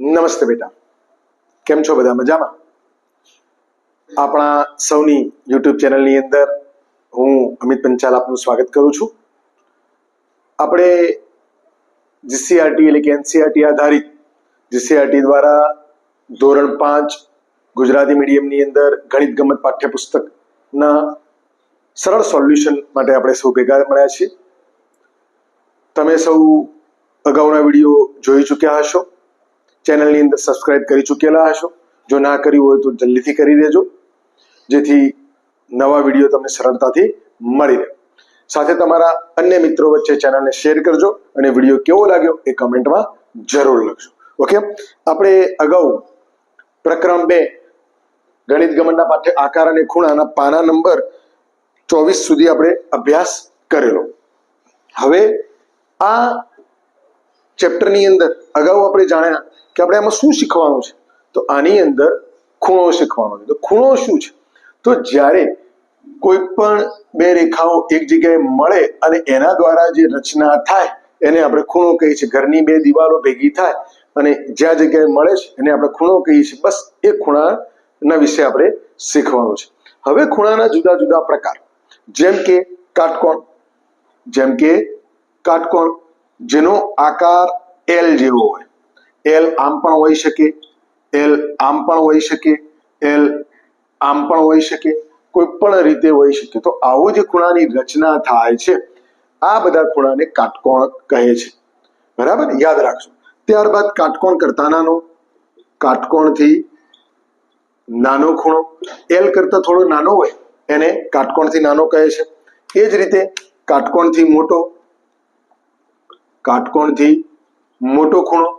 નમસ્તે બેટા. કેમ છો બધા મજામાં? આપણા સૌની યુટ્યુબ ચેનલની અંદર હું અમિત પંચાલ આપનું સ્વાગત કરું છું. આપણે જીસીઆરટી એટલે કે એનસીઆરટી આધારિત જીસીઆરટી દ્વારા ધોરણ પાંચ ગુજરાતી મીડિયમની અંદર ગણિત ગમત પાઠ્યપુસ્તકના સરળ સોલ્યુશન માટે આપણે સૌ ભેગા મળ્યા છીએ. તમે સૌ અગાઉના વીડિયો જોઈ ચૂક્યા હશો. ચેનલની અંદર સબસ્ક્રાઇબ કરી ચૂકેલા હશો. જો ના કર્યું હોય તો જલ્દીથી કરી દેજો. જેથી નવા વીડિયો તમને સરળતાથી મળી રહે. સાથે તમારા અન્ય મિત્રો વચ્ચે ચેનલને શેર કરજો અને વીડિયો કેવો લાગ્યો એ કમેન્ટમાં જરૂર લખજો. ઓકે આપણે અગાઉ પ્રકરણ બે, ગણિત ગમનના પાઠ્ય આકાર અને ખૂણાના પાના નંબર ચોવીસ સુધી આપણે અભ્યાસ કરેલો. હવે આ ચેપ્ટરની અંદર અગાઉ આપણે જાણ્યા કે આપણે આમાં શું શીખવાનું છે? તો આની અંદર ખૂણો શીખવાનો છે. તો ખૂણો શું છે? તો જ્યારે કોઈ પણ બે રેખાઓ એક જગ્યાએ મળે અને એના દ્વારા જે રચના થાય, એને આપણે ખૂણો કહીએ છીએ. ઘરની બે દિવાલો ભેગી થાય અને જ્યાં જગ્યાએ મળે છે, એને આપણે ખૂણો કહીએ છીએ. બસ એ ખૂણાના વિશે આપણે શીખવાનું છે. હવે ખૂણાના જુદા જુદા પ્રકાર. જેમ કે કાટકોણ. જેમ કે કાટકોણ, જેનો આકાર એલ જેવો હોય. એલ આમ પણ હોઈ શકે એલ આમ પણ હોઈ શકે એલ આમ પણ હોઈ શકે, કોઈ પણ રીતે હોઈ શકે. તો આવો જે ખૂણાની રચના થાય છે. આ બધા ખૂણાને કાટકોણ કહે છે. બરાબર? યાદ રાખજો. ત્યારબાદ કાટકોણ કરતા નાનો, કાટકોણથી નાનો ખૂણો. એલ કરતા થોડો નાનો હોય, એને કાટકોણથી નાનો કહે છે. એ જ રીતે કાટકોણથી મોટો કાટકોણથી મોટો ખૂણો.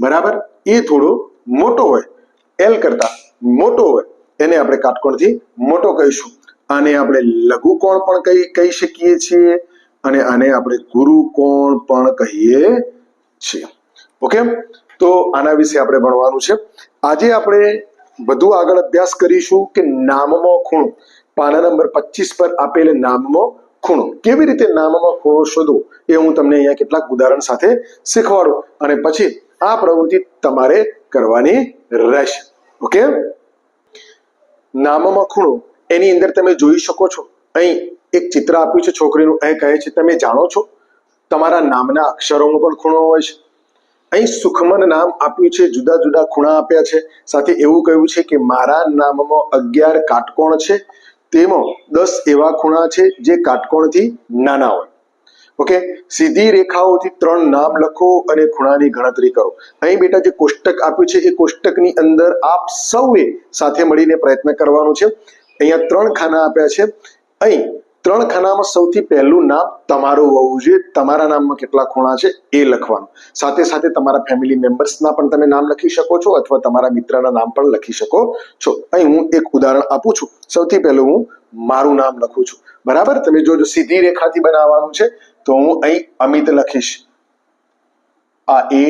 બરાબર? એ થોડો મોટો હોય. એલ કરતા મોટો હોય. એને આપણે કાટકોણથી મોટો કહીશું. આને આપણે લઘુકોણ પણ કહી કહી શકીએ છીએ અને આને આપણે ગુરુકોણ પણ કહીએ છીએ. ઓકે? તો આના વિશે આપણે ભણવાનું છે. આજે આપણે વધુ આગળ અભ્યાસ કરીશું કે નામમાં ખૂણો. પાના નંબર પચીસ પર આપેલ નામમાં ખૂણો. કેવી રીતે નામમાં ખૂણો શોધવો એ હું તમને અહીંયા કેટલાક ઉદાહરણ સાથે શીખવાડું. અને પછી આ પ્રવૃત્તિ તમારે કરવાની રહેશે. ઓકે નામમાં ખૂણો. એની અંદર તમે જોઈ શકો છો. અહીં એક ચિત્ર આપ્યું છે છોકરીનું. એ કહે છે, તમે જાણો છો, તમારા નામના અક્ષરોમાં પણ ખૂણો હોય છે. અહીં સુખમન નામ આપ્યું છે. જુદા જુદા ખૂણા આપ્યા છે. સાથે એવું કહ્યું છે કે, મારા નામમાં અગિયાર કાટકોણ છે. તેમાં દસ એવા ખૂણા છે જે કાટકોણથી નાના હોય. ઓકે સીધી રેખાઓથી ત્રણ નામ લખો અને ખૂણાની ગણતરી કરો. અહીં બેટા જે કોષ્ટક આપ્યું છે, એ કોષ્ટકની અંદર આપ સૌએ સાથે મળીને પ્રયત્ન કરવાનો છે. અહીંયા ત્રણ ખાના આપ્યા છે. અહીં ત્રણ ખાનામાં સૌથી પહેલું નામ તમારું હોવું જોઈએ. તમારા નામમાં કેટલા ખૂણા છે, એ લખવાનું. સાથે સાથે તમારા ફેમિલી મેમ્બર્સના પણ તમે નામ લખી શકો છો અથવા તમારા મિત્રના નામ પણ લખી શકો છો. અહીં હું એક ઉદાહરણ આપું છું. સૌથી પહેલું હું મારું નામ લખું છું. બરાબર? તમે જોજો, સીધી રેખાથી બનાવવાનું છે. તો હું અહીં અમિત લખીશ. આ એ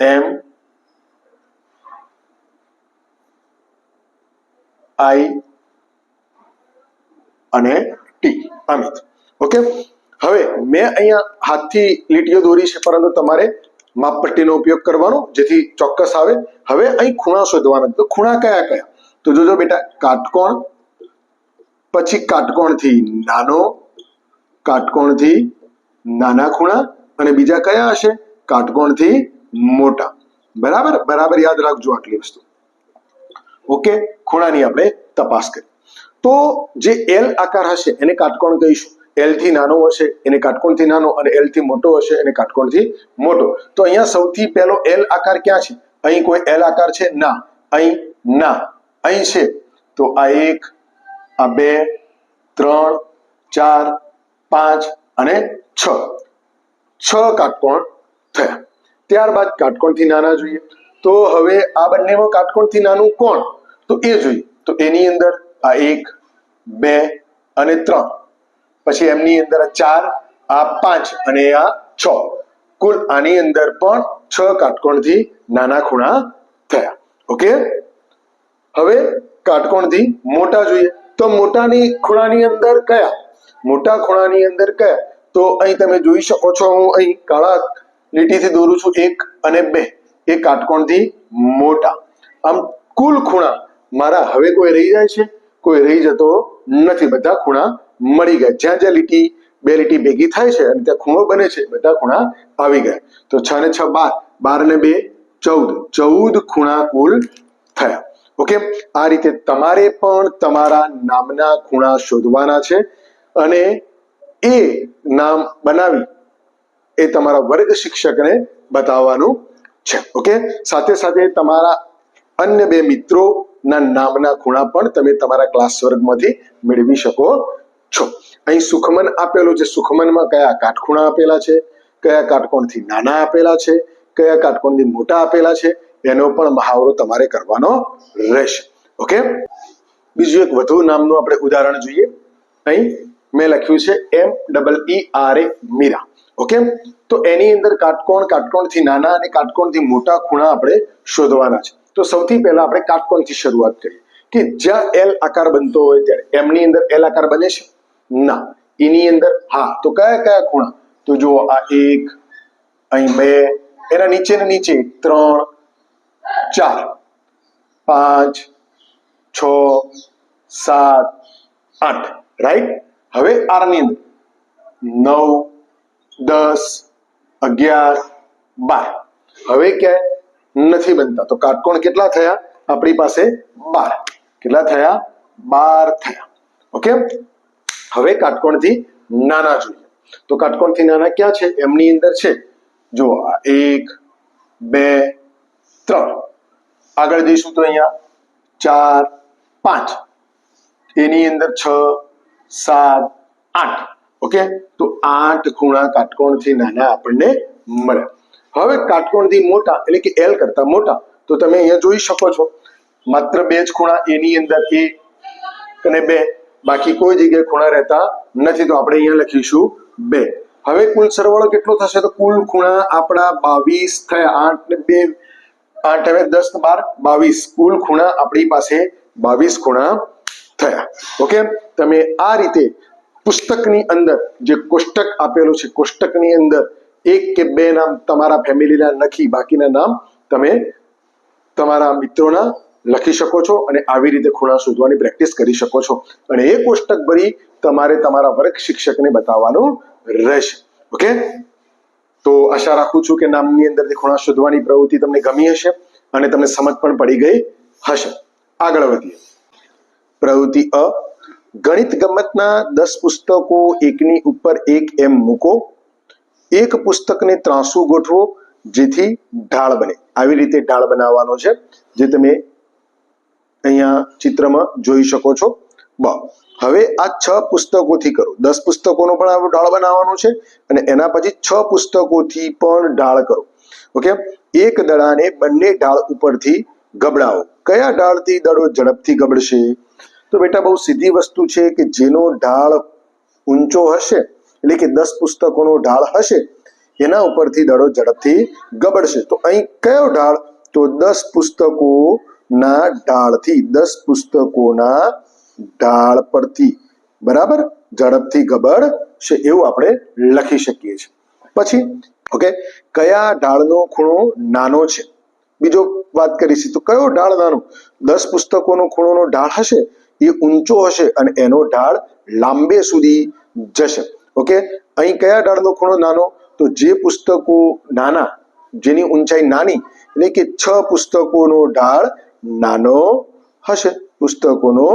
એમ આઈ અને ટી. અમિત. ઓકે? હવે મેં અહીંયા હાથથી લીટીઓ દોરી છે, પરંતુ તમારે માપપટ્ટીનો ઉપયોગ કરવાનો, જેથી ચોક્કસ આવે. હવે અહીં ખૂણા શોધવાના ખૂણા કયા કયા? તો જોજો બેટા, કાટકોણ પછી કાટકોણથી નાનો, કાટકોણથી નાના ખૂણા અને બીજા કયા હશે? કાટકોણથી મોટા. બરાબર? બરાબર યાદ રાખજો આટલી વસ્તુ. ઓકે? ખૂણાની આપણે તપાસ કરી. તો જે એલ આકાર હશે, એને કાટકોણ કહીશું. એલથી નાનો હશે, એને કાટકોણથી નાનો અને એલથી મોટો હશે, એને કાટકોણથી મોટો. તો અહીંયા સૌથી પહેલો એલ આકાર ક્યાં છે? અહીં કોઈ એલ આકાર છે? ના. અહીં ના. અહીં છે. તો આ એક આ બે, ત્રણ, ચાર, પાંચ અને છ. છ કાટકોણ થયા. ત્યારબાદ કાટકોણથી નાના જોઈએ. તો હવે આ બંનેમાં કાટકોણથી નાનું કોણ? તો એ જોઈએ. તો એની અંદર આ એક, બે અને ત્રણ. પછી એમની અંદર આ ચાર, આ પાંચ અને આ છ. કુલ આની અંદર પણ છ કાટકોણથી નાના ખૂણા થયા. ઓકે? હવે કાટકોણથી મોટા જોઈએ. તો મોટાની ખૂણાની અંદર કયા? મોટા ખૂણાની અંદર કયા? તો અહીં તમે જોઈ શકો છો, હું અહીં કાળા લીટીથી દોરું છું, એક અને બે. એ કાટકોણથી મોટા. આમ કુલ ખૂણા મારા હવે કોઈ રહી જાય છે? કોઈ રહી જતો નથી. બધા ખૂણા મળી ગયા. જ્યાં જ્યાં લીટી, બે લીટી ભેગી થાય છે અને ત્યાં ખૂણો બને છે, બધા ખૂણા આવી ગયા. તો છ ને છ બાર બાર ને બે, ચૌદ. ચૌદ ખૂણા કુલ થયા. ઓકે? આ રીતે તમારે પણ તમારા નામના ખૂણા શોધવાના છે અને એ નામ બનાવી એ તમારા વર્ગ શિક્ષકને બતાવવાનું છે. ઓકે? સાથે સાથે તમારા અન્ય બે મિત્રોના નામના ખૂણા પણ તમે તમારા ક્લાસ વર્ગમાંથી મેળવી શકો છો. અહીં સુખમન આપેલું છે. સુખમનમાં કયા કાટખૂણા આપેલા છે? કયા કાટકોણથી નાના આપેલા છે? કયા કાટકોણથી મોટા આપેલા છે? એનો પણ મહાવરો તમારે કરવાનો રહેશે. ઓકે બીજું એક વધુ નામનું આપણે ઉદાહરણ જોઈએ. અહીં મેં લખ્યું છે M double E R A Meera. Okay તો એની અંદર કાટકોણ કાટકોણથી નાના અને કાટકોણથી મોટા ખૂણા આપણે શોધવાના છે. તો સૌથી પહેલા આપણે કાટકોણથી શરૂઆત કરીએ. કે જ્યાં એલ આકાર બનતો હોય ત્યારે એમની અંદર એલ આકાર બને છે? ના. એની અંદર હા. તો કયા કયા ખૂણા? તો જુઓ આ એક, અહીં બે, એના નીચે ને નીચે ત્રણ ચાર પાંચ છ સાત આઠ રાઈટ હવે આરની અંદર નવ દસ અગિયાર બાર હવે ક્યાંય નથી બનતા તો કાટકોણ કેટલા થયા આપણી પાસે બાર કેટલા થયા બાર થયા ઓકે હવે કાટકોણથી નાના જોઈએ તો કાટકોણથી નાના ક્યાં છે એમની અંદર છે જો આ એક બે ત્રણ આગળ જઈશું તો અહીંયા ચાર, પાંચ. એની અંદર છ, સાત, આઠ. ઓકે? તો આઠ ખૂણા કાટકોણથી નાના આપણને મળે. હવે કાટકોણથી મોટા, એટલે કે એલ કરતા મોટા, તો તમે અહીંયા જોઈ શકો છો. માત્ર બે જ ખૂણા એની અંદર એક અને બે. બાકી કોઈ જગ્યાએ ખૂણા રહેતા નથી, તો આપણે અહીંયા લખીશું બે. હવે કુલ સરવાળો કેટલો થશે? તો કુલ ખૂણા આપણા બાવીસ થયા. આઠ ને બે આઠ હવે દસ બાર, બાવીસ. કુલ ખૂણા આપણી પાસે બાવીસ ખૂણા થયા. ઓકે? તમે આ રીતે પુસ્તકની અંદર જે કોષ્ટક આપેલું છે, કોષ્ટકની અંદર એક કે બે નામ તમારા ફેમિલીના લખી, બાકીના નામ તમે તમારા મિત્રોના લખી શકો છો અને આવી રીતે ખૂણા શોધવાની પ્રેક્ટિસ કરી શકો છો. અને એ કોષ્ટક ભરી તમારે તમારા વર્ગ શિક્ષકને બતાવવાનું રહેશે. ઓકે? તો આશા રાખું છું કે નામની અંદરથી ખૂણા શોધવાની પ્રવૃત્તિ તમને ગમી હશે અને તમને સમજ પણ પડી ગઈ હશે. આગળ વધીએ. પ્રવૃત્તિ અ. ગણિત ગમતના દસ પુસ્તકો એકની ઉપર એક એમ મૂકો. એક પુસ્તકને ત્રાંસુ ગોઠવો, જેથી ઢાળ બને. આવી રીતે ઢાળ બનાવવાનો છે, જે તમે અહીંયા ચિત્રમાં જોઈ શકો છો. બ. હવે આ છ પુસ્તકોથી કરો. દસ પુસ્તકોનો પણ આવો ઢાળ બનાવવાનો છે અને એના પછી છ પુસ્તકોથી પણ ઢાળ કરો. ઓકે? એક દડાને બંને ઢાળ ઉપરથી ગબડાવો. કયા ઢાળથી દડો ઝડપથી ગબડશે? તો બેટા બહુ સીધી વસ્તુ છે કે જેનો ઢાળ ઊંચો હશે, એટલે કે દસ પુસ્તકોનો ઢાળ હશે, એના ઉપરથી દડો ઝડપથી ગબડશે. તો અહીં કયો ઢાળ? તો દસ પુસ્તકોના ઢાળથી, દસ પુસ્તકોના ઢાળ પરથી, બરાબર? ઝડપથી ગબડશે એવું આપણે લખી શકીએ છીએ. પછી ઓકે કયા ઢાળનો ખૂણો નાનો છે? બીજો વાત કરીશું તો કયો ઢાળ નાનો? દસ પુસ્તકોનો ખૂણોનો ઢાળ હશે, એ ઊંચો હશે અને એનો ઢાળ લાંબે સુધી જશે. ઓકે અહીં કયા ઢાળનો ખૂણો નાનો? તો જે પુસ્તકો નાના, જેની ઊંચાઈ નાની, એટલે કે છ પુસ્તકોનો ઢાળ નાનો હશે, પુસ્તકોનો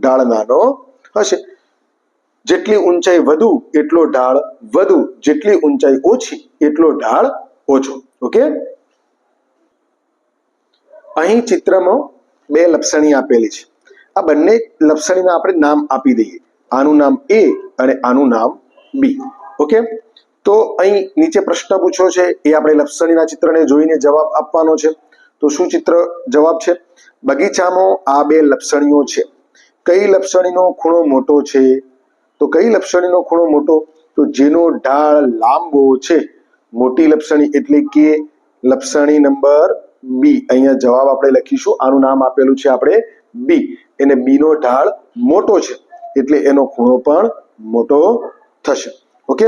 ઢાળ નાનો હશે. જેટલી ઊંચાઈ વધુ, એટલો ઢાળ વધુ. જેટલી ઊંચાઈ ઓછી, એટલો ઢાળ ઓછો. ઓકે? અહીં ચિત્રમાં બે લપસણી આપેલી છે. આ બંને લપસણીના આપણે નામ આપી દઈએ. આનું નામ એ અને આનું નામ બી. ઓકે? તો અહીં નીચે પ્રશ્ન પૂછ્યો છે. એ આપણે લપસણીના ચિત્રને જોઈને જવાબ આપવાનો છે. તો શું ચિત્ર જવાબ છે? બગીચામાં આ બે લપસણીઓ છે. કઈ લપસણીનો ખૂણો મોટો છે? તો કઈ લપસણીનો ખૂણો મોટો? તો જેનો ઢાળ લાંબો છે. મોટી લપસણી એટલે કે લપસણી નંબર બી. અહીંયા જવાબ આપણે લખીશું. આનું નામ આપેલું છે આપણે બી. એને બી નો ઢાળ મોટો છે. એટલે એનો ખૂણો પણ મોટો થશે. ઓકે?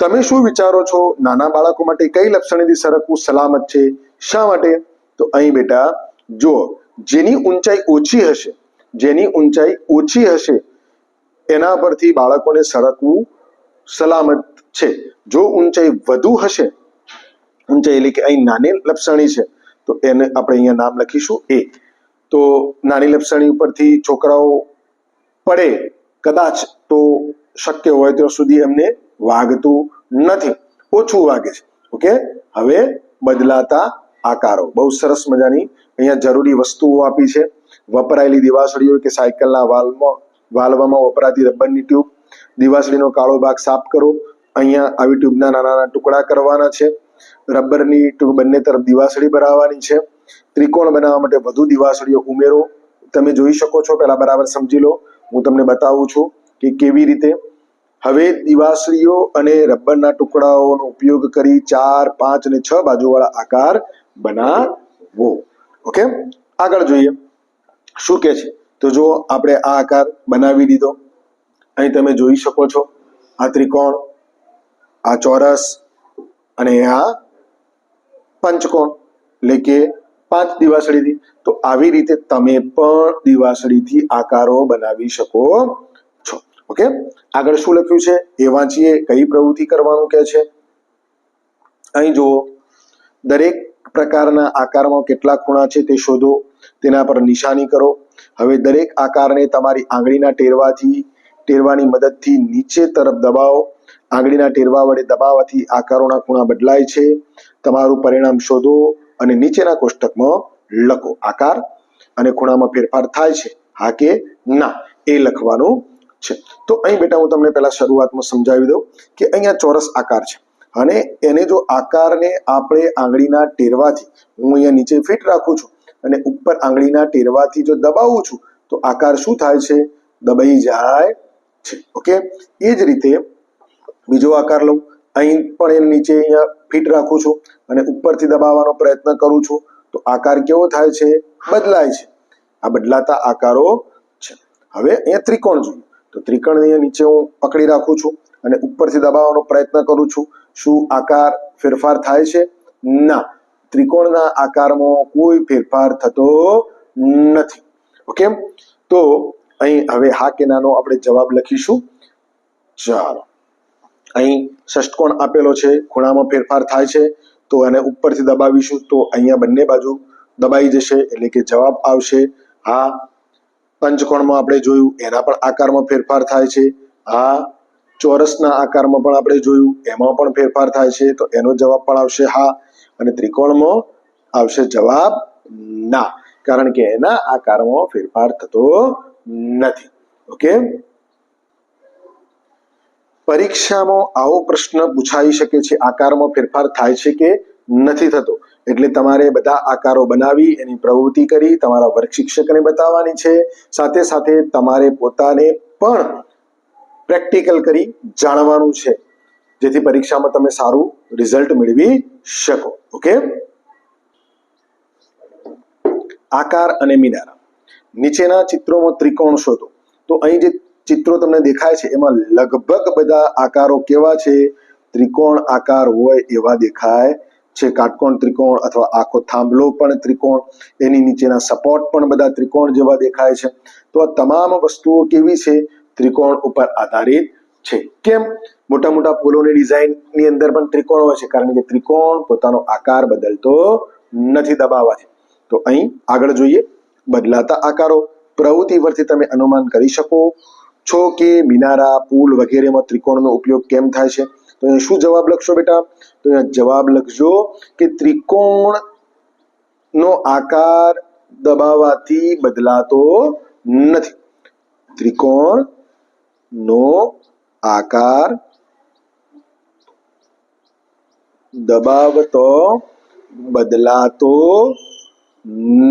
તમે શું વિચારો છો? નાના બાળકો માટે કઈ લપસણીથી સરકવું સલામત છે? શા માટે? તો અહીં બેટા, જુઓ, જેની ઊંચાઈ ઓછી હશે જેની ઊંચાઈ ઓછી હશે, એના પરથી બાળકોને સરકવું સલામત છે. જો ઊંચાઈ વધુ હશે, ઊંચાઈ એટલે કે અહીં નાની લપસણી છે, તો એને આપણે અહીંયા નામ લખીશું એ. તો નાની લપસણી ઉપરથી છોકરાઓ પડે કદાચ તો શક્ય હોય ત્યાં સુધી એમને વાગતું નથી. ઓછું વાગે છે. ઓકે? હવે બદલાતા આકારો. બહુ સરસ મજાની અહીંયા જરૂરી વસ્તુઓ આપી છે. વપરાયેલી દિવાસળીઓ કે સાયકલના વાલમાં, વાલવામાં વપરાતી રબરની ટ્યુબ, દિવાસળીનો કાળો ભાગ સાફ કરો. અહીંયા આવી ટ્યુબના નાના નાના ટુકડા કરવાના છે. રબરની ટ્યુબ બંને તરફ દિવાસળી બનાવવાની છે. ત્રિકોણ બનાવવા માટે વધુ દિવાસળીઓ ઉમેરો. તમે જોઈ શકો છો, પહેલાં બરાબર સમજી લો. હું તમને બતાવું છું કે કેવી રીતે. હવે દિવાસળીઓ અને રબરના ટુકડાઓનો ઉપયોગ કરી ચાર, પાંચ અને છ બાજુવાળા આકાર બનાવો. ઓકે? આગળ જોઈએ. શું કે છે? તો જો આપણે આ આકાર બનાવી દીધો. અહીં તમે જોઈ શકો છો, આ ત્રિકોણ, આ ચોરસ અને આ પંચકોણ. એટલે કે પાંચ દિવાસળીથી. તો આવી રીતે તમે પણ દિવાસળીથી આકારો બનાવી શકો છો. ઓકે? આગળ શું લખ્યું છે? એ વાંચીએ, કઈ પ્રવૃત્તિ કરવાનું કે છે? અહીં જુઓ, દરેક પ્રકારના આકારમાં કેટલા ખૂણા છે તે શોધો, તેના પર નિશાની કરો. હવે દરેક આકારને તમારી આંગળીના ટેરવાથી, ટેરવાની મદદથી નીચે તરફ દબાવો. આંગળીના ટેરવા વડે દબાવવાથી આકારોના ખૂણા બદલાય છે. તમારું પરિણામ શોધો અને નીચેના કોષ્ટકમાં લખો આકાર અને ખૂણામાં ફેરફાર થાય છે. હા કે ના, એ લખવાનું છે. તો અહીં બેટા હું તમને પહેલા શરૂઆતમાં સમજાવી દઉં કે અહીંયા ચોરસ આકાર છે. અને એને જો આકારને આપણે આંગળીના ટેરવાથી હું અહીંયા નીચે ફિટ રાખું છું અને ઉપર આંગળીના ટેરવાથી જો દબાવું છું, તો આકાર શું થાય છે? દબાઈ જાય છે. ઓકે? એ જ રીતે બીજો આકાર લઉં. અહીં પણ એને નીચે અહીંયા ફિટ રાખું છું અને ઉપરથી દબાવવાનો પ્રયત્ન કરું છું, તો આકાર કેવો થાય છે? બદલાય છે. આ બદલાતા આકારો છે. હવે અહીંયા ત્રિકોણ જોઈએ. તો ત્રિકોણ અહીંયા નીચે હું પકડી રાખું છું અને ઉપરથી દબાવવાનો પ્રયત્ન કરું છું. શું આકાર ફેરફાર થાય છે? ના. ત્રિકોણના આકારમાં કોઈ ફેરફાર થતો નથી. ઓકે? તો અહીં હવે હા કે નાનો આપણે જવાબ લખીશું. ચાલો. અહીં ષષ્ટકોણ આપેલો છે. ખૂણામાં ફેરફાર થાય છે. તો એને ઉપરથી દબાવીશું તો અહીંયા બંને બાજુ દબાઈ જશે. એટલે કે જવાબ આવશે હા. પંચકોણમાં આપણે જોયું એના પણ આકારમાં ફેરફાર થાય છે. હા. ચોરસના આકારમાં પણ આપણે જોયું, એમાં પણ ફેરફાર થાય છે, તો એનો જવાબ પણ આવશે હા, અને ત્રિકોણમાં આવશે જવાબ ના, કારણ કે એના આકારમાં ફેરફાર થતો નથી. ઓકે? પરીક્ષામાં આવો પ્રશ્ન પૂછાઈ શકે છે, આકારમાં ફેરફાર થાય છે કે નથી થતો? એટલે તમારે બધા આકારો બનાવી, એની પ્રવૃત્તિ કરી, તમારા વર્ગ શિક્ષકને બતાવવાની છે, સાથે સાથે તમારે પોતાને પણ પ્રેક્ટિકલ કરી જાણવાનું છે, જેથી પરીક્ષામાં તમે સારું રિઝલ્ટ મેળવી શકો, ઓકે? આકાર અને મિનારા. નીચેના ચિત્રોમાં ત્રિકોણ શોધો. તો અહીં જે ચિત્રો તમને દેખાય છે, એમાં લગભગ બધા આકારો કેવા છે? ત્રિકોણ આકાર હોય એવા દેખાય છે, કાટકોણ ત્રિકોણ અથવા આખો થાંભલો પણ ત્રિકોણ, એની નીચેના સપોર્ટ પણ બધા ત્રિકોણ જેવા દેખાય છે. તો આ તમામ વસ્તુઓ કેવી છે? ત્રિકોણ ઉપર આધારિત છે. કેમ? મોટા મોટા પુલોની ડિઝાઇનની અંદર પણ ત્રિકોણ હોય છે. કારણ કે ત્રિકોણ પોતાનો આકાર બદલતો નથી દબાવવાથી. તો અહીં આગળ જોઈએ. બદલાતા આકારો. પ્રવૃત્તિ પરથી તમે અનુમાન કરી શકો છો કે મિનારા, પુલ વગેરેમાં ત્રિકોણનો ઉપયોગ કેમ થાય છે? તો અહીંયા શું જવાબ લખશો બેટા? તો અહીંયા જવાબ લખજો કે ત્રિકોણ નો આકાર દબાવવાથી બદલાતો નથી. ત્રિકોણ નો આકાર દબાવતો બદલાતો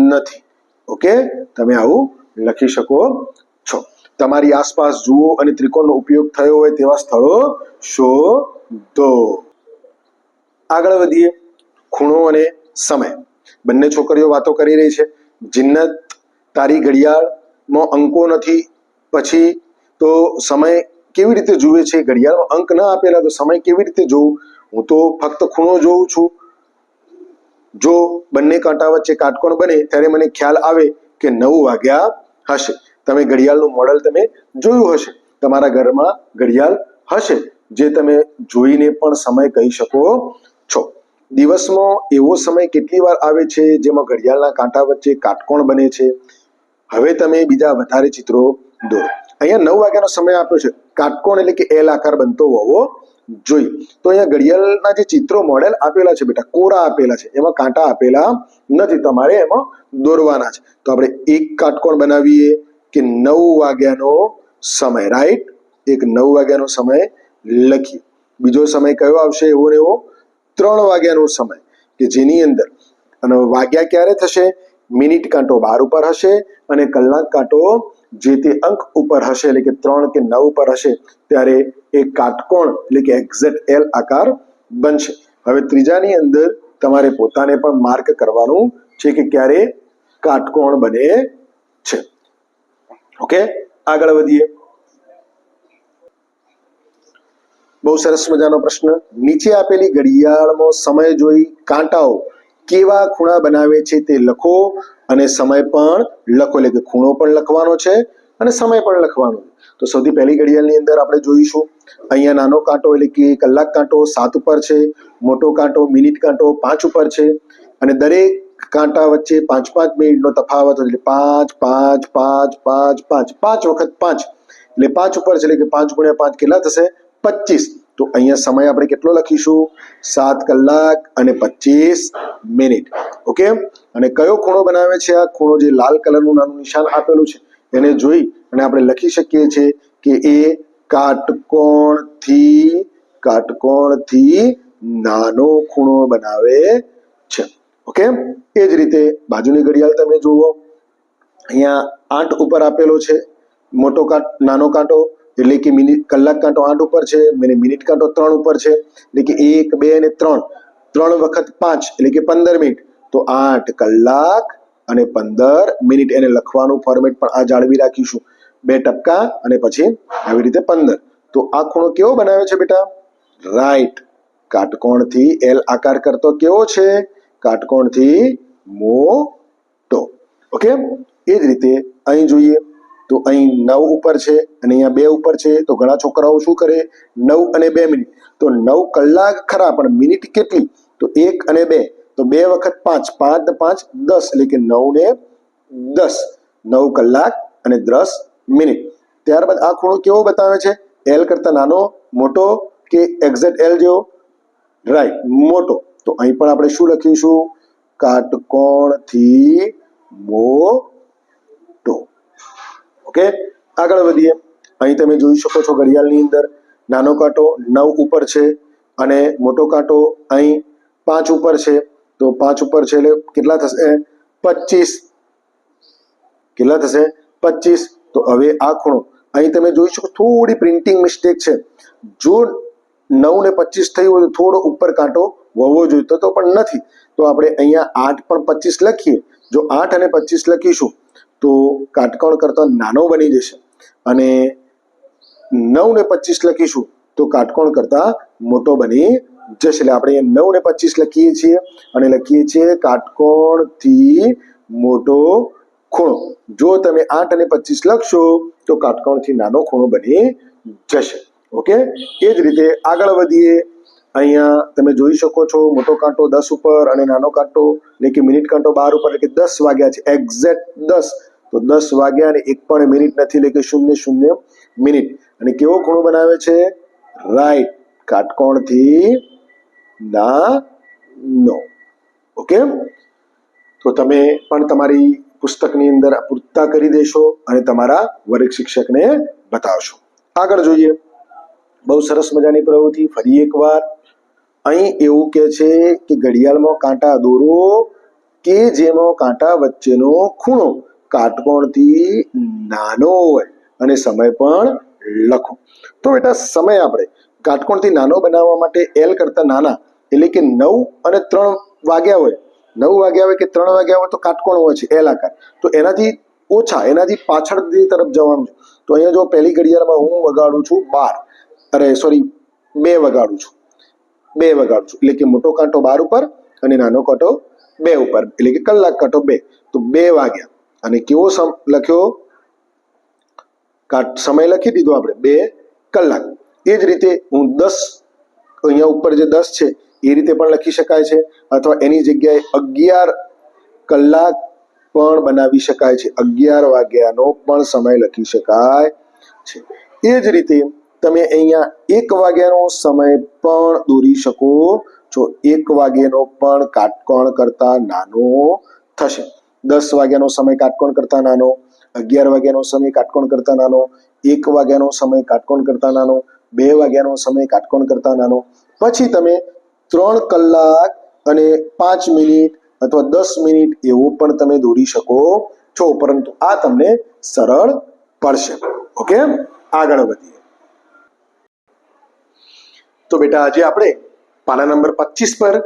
નથી. ઓકે? તમે આવું લખી શકો છો. તમારી આસપાસ જુઓ અને ત્રિકોણનો ઉપયોગ થયો હોય તેવા સ્થળો શોધો. આગળ વધીએ. ખૂણો અને સમય. બંને છોકરીઓ વાતો કરી રહી છે. જિન્નત, તારી ઘડિયાળમાં અંકો નથી, પછી તો સમય કેવી રીતે જુએ છે? ઘડિયાળમાં અંક ન આપેલા તો સમય કેવી રીતે જોવું? હું તો ફક્ત ખૂણો જોઉં છું. જો બંને કાંટા વચ્ચે કાટકોણ બને, ત્યારે મને ખ્યાલ આવે કે નવ વાગ્યા હશે. તમે ઘડિયાળનું મોડલ તમે જોયું હશે. તમારા ઘરમાં ઘડિયાળ હશે, જે તમે જોઈને પણ સમય કહી શકો છો. દિવસમાં એવો સમય કેટલી વાર આવે છે, જેમાં ઘડિયાળના કાંટા વચ્ચે કાટકોણ બને છે? હવે તમે બીજા વધારે ચિત્રો દોરો. અહીંયા નવ વાગ્યાનો સમય આપ્યો છે. કાટકોણ એટલે કે એલ આકાર બનતો હોવો જોઈએ. તો અહીંયા ઘડિયાળના જે ચિત્રો મોડેલ આપેલા છે બેટા, કોરા આપેલા છે. એમાં કાંટા આપેલા નથી. તમારે એમાં દોરવાના છે. તો આપણે એક કાટકોણ બનાવીએ કે નવ વાગ્યાનો સમય. રાઈટ એક નવ વાગ્યાનો સમય લખીએ. બીજો સમય કયો આવશે? એવો ને એવો? ત્રણ વાગ્યાનો સમય. કે જેની અંદર અને વાગ્યા ક્યારે થશે? મિનિટ કાંટો બાર ઉપર હશે અને કલાક કાંટો જે તે અંક ઉપર હશે, એટલે કે ત્રણ કે નવ પર હશે, ત્યારે એ કાટકોણ, એટલે કે એક્ઝેક્ટ એલ આકાર બનશે. હવે ત્રીજાની અંદર તમારે પોતાને પણ માર્ક કરવાનું છે કે ક્યારે કાટકોણ બને છે. ઓકે આગળ વધીએ. બહુ સરસ મજાનો પ્રશ્ન. નીચે આપેલી ઘડિયાળમાં સમય જોઈ કાંટાઓ કેવા ખૂણા બનાવે છે તે લખો. અને સમય પણ લખો, એટલે કે ખૂણો પણ લખવાનો છે અને સમય પણ લખવાનો તો સૌથી પહેલી ઘડિયાળની અંદર આપણે જોઈશું. અહીંયા નાનો કાંટો, એટલે કે કલાક કાંટો સાત ઉપર છે, મોટો કાંટો મિનિટ કાંટો પાંચ ઉપર છે, અને દરેક કાંટા વચ્ચે પાંચ પાંચ મિનિટનો તફાવત એટલે પાંચ પાંચ પાંચ પાંચ પાંચ પાંચ વખત પાંચ. એટલે પાંચ ઉપર છે, એટલે કે પાંચ ગુણ્યા પાંચ કેટલા થશે? પચીસ. તો અહીંયા સમય આપણે કેટલો લખીશું? સાત કલાક અને પચીસ મિનિટ. ઓકે? અને કયો ખૂણો બનાવે છે આ ખૂણો? જે લાલ કલરનું નાનું નિશાન આપેલું છે, એને જોઈ અને આપણે લખી શકીએ છીએ કે એ કાટકોણથી કાટકોણથી નાનો ખૂણો બનાવે છે. ઓકે? એ જ રીતે બાજુની ઘડિયાળ તમે જુઓ. અહીંયા આઠ ઉપર આપેલો છે. મોટો કાંટ, નાનો કાંટો. એટલે કે મિનિટ, કલાક કાંટો આઠ ઉપર છે અને મિનિટ કાંટો ત્રણ ઉપર છે, એટલે કે એક, બે અને ત્રણ. ત્રણ વખત પાંચ, એટલે કે પંદર મિનિટ. તો આઠ કલાક અને પંદર મિનિટ. એને લખવાનું ફોર્મેટ પણ આ જાળવી રાખીશું. બે ટપકા અને પછી આવી રીતે પંદર. તો આ ખૂણો કેવો બનાવ્યો છે બેટા? રાઈટ કાટકોણથી એલ આકાર કરતો કેવો છે? કાટકોણથી મોટો. ઓકે એ જ રીતે અહીં જોઈએ. તો અહીં નવ ઉપર છે અને અહીંયા બે ઉપર છે, તો ઘણા છોકરાઓ શું કરે? નવ અને બે મિનિટ. તો નવ કલાક ખરા, પણ મિનિટ કેટલી? તો એક અને બે. તો બે વખત પાંચ. પાંચ પાંચ, દસ. એટલે કે નવ ને દસ. નવ કલાક અને દસ મિનિટ. ત્યારબાદ આ ખૂણો કેવો બતાવે છે? એલ કરતા નાનો, મોટો કે એક્ઝેક્ટ એલ જેવો? રાઈટ મોટો. તો અહીં પણ આપણે શું લખીશું? કાટકોણથી મોટો ઓકે? આગળ વધીએ. અહીં તમે જોઈ શકો છો ઘડિયાળની અંદર નાનો કાંટો નવ ઉપર છે અને મોટો કાંટો અહીં પાંચ ઉપર છે. તો પાંચ ઉપર છે એટલે કેટલા થશે? પચીસ. કેટલા થશે? પચીસ. તો હવે આ ખૂણો. અહીં તમે જોઈ શકો થોડી પ્રિન્ટિંગ મિસ્ટેક છે. જો નવ ને પચીસ થયું હોય તો થોડો ઉપર કાંટો હોવો જોઈતો તો પણ નથી. તો આપણે અહીંયા આઠ પણ પચીસ લખીએ. જો આઠ અને પચીસ લખીશું તો કાટકોણ કરતા નાનો બની જશે. અને નવ ને પચીસ લખીશું તો કાટકોણ કરતા મોટો બની જશે. એટલે આપણે નવ ને પચીસ લખીએ છીએ અને લખીએ છીએ કાટકોણથી મોટો ખૂણો. જો તમે આઠ અને પચીસ લખશો તો કાટકોણથી નાનો ખૂણો બની જશે. ઓકે? એ જ રીતે આગળ વધીએ. અહીંયા તમે જોઈ શકો છો મોટો કાંટો દસ ઉપર અને નાનો કાંટો, એટલે કે મિનિટ કાંટો બાર ઉપર, એટલે કે દસ વાગ્યા છે. એક્ઝેક્ટ દસ તો દસ વાગ્યા અને એક પણ મિનિટ નથી, એટલે કે શૂન્ય શૂન્ય મિનિટ. અને કેવો ખૂણો બનાવે છે? રાઈટ કાટકોણથી ના નો ઓકે? તો તમે પણ તમારી પુસ્તકની અંદર પૂરતા કરી દેશો અને તમારા વર્ગ શિક્ષકને બતાવશો. આગળ જોઈએ. બહુ સરસ મજાની પ્રવૃત્તિ, ફરી એકવાર. અહીં એવું કે છે કે ઘડિયાળમાં કાંટા દોરો કે જેમાં કાંટા વચ્ચેનો ખૂણો. કાટકોણથી નાનો હોય અને સમય પણ લખો. તો બેટા, સમય આપણે કાટકોણથી નાનો બનાવવા માટે એલ કરતા નાના, એટલે કે નવ અને ત્રણ વાગ્યા હોય. નવ વાગ્યા હોય કે ત્રણ વાગ્યા હોય તો કાટકોણ હોય છે એલ આકાર. તો એનાથી ઓછા, એનાથી પાછળ તરફ જવાનું છે, તો અહીંયા જો પહેલી ઘડિયાળમાં હું વગાડું છું બાર. અરે સોરી બે વગાડું છું. બે વગાડું છું, એટલે કે મોટો કાંટો બાર ઉપર અને નાનો કાંટો બે ઉપર, એટલે કે કલાક કાંટો બે. તો બે વાગ્યા. અને કેવો લખ્યો? સમય લખી દીધો આપણે. બે કલાક. એ જ રીતે હું દસ, અહીંયા ઉપર જે દસ છે, એ રીતે પણ લખી શકાય છે. અથવા એની જગ્યાએ અગિયાર કલાક પણ બનાવી શકાય છે. અગિયાર વાગ્યાનો પણ સમય લખી શકાય છે. એ જ રીતે તમે અહીંયા એક વાગ્યાનો સમય પણ દોરી શકો છો. એક વાગ્યાનો પણ કાટકોણ કરતા નાનો થશે. દસ વાગ્યાનો સમય કાટકોણ કરતા નાનો, અગિયાર વાગ્યાનો સમય કાટકોણ કરતા નાનો, એક વાગ્યાનો સમય કાટકોણ કરતા નાનો, બે વાગ્યાનો સમય કાટકોણ કરતા નાનો. પછી તમે ત્રણ કલાક અને પાંચ મિનિટ અથવા દસ મિનિટ એવો પણ તમે દોરી શકો છો. પરંતુ આ તમને સરળ પડશે. ઓકે? આગળ વધીએ. તો બેટા આજે આપણે પાના નંબર પચીસ પર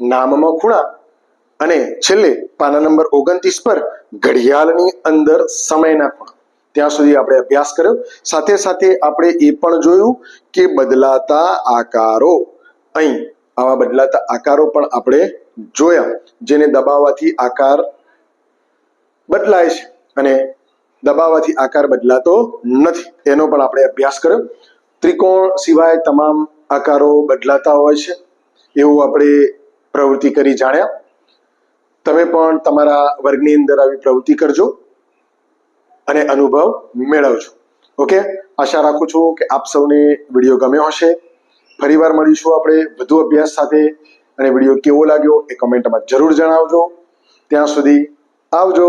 નામમાં ખૂણા અને છેલ્લે પાના નંબર ઓગણત્રીસ પર ઘડિયાળની અંદર સમયના ખૂણા ત્યાં સુધી આપણે અભ્યાસ કર્યો. સાથે સાથે આપણે એ પણ જોયું કે બદલાતા આકારો. અહીં આવા બદલાતા આકારો પણ આપણે જોયા, જેને દબાવવાથી આકાર બદલાય છે અને દબાવવાથી આકાર બદલાતો નથી. એનો પણ આપણે અભ્યાસ કર્યો. ત્રિકોણ સિવાય તમામ આકારો બદલાતા હોય છે. એવું આપણે પ્રવૃત્તિ કરી જાણ્યા. તમે પણ તમારા વર્ગની અંદર આવી પ્રવૃત્તિ કરજો અને અનુભવ મેળવજો. ઓકે આશા રાખું છું કે આપ સૌને વીડિયો ગમ્યો હશે. ફરીવાર મળીશું આપણે વધુ અભ્યાસ સાથે. અને વીડિયો કેવો લાગ્યો એ કમેન્ટમાં જરૂર જણાવજો. ત્યાં સુધી આવજો.